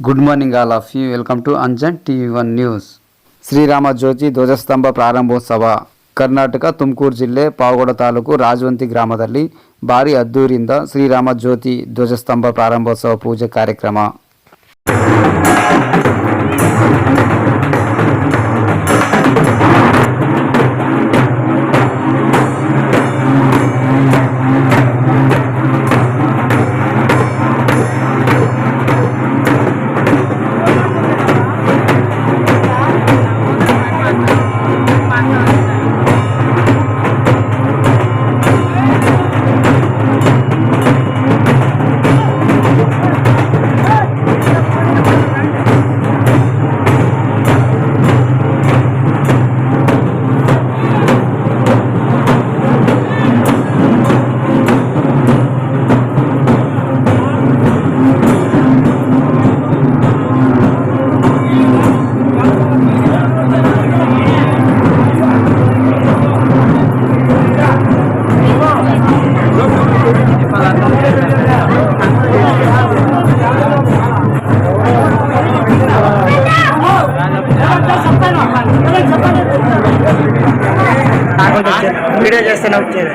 Good morning all of you welcome to Anjan TV one news Srirama జ్యోతి ధ్వజస్తంభ ప్రారంభోత్సವ ಕರ್ನಾಟಕ ತುಮಕೂರು ಜಿಲ್ಲೆ ಪಾವಗಡ ತಾಲೂಕು ರಾಜವಂತಿ ಗ್ರಾಮದಲ್ಲಿ ಭಾರಿ ಅದ್ದೂರಿಂದ ಶ್ರೀರಾಮ ಜ್ಯೋತಿ ಧ್ವಜಸ್ತಂಭ ಪ್ರಾರಂಭೋತ್ಸವ ಪೂಜೆ ಕಾರ್ಯಕ್ರಮ వీడియో చేస్తేనే వచ్చేది.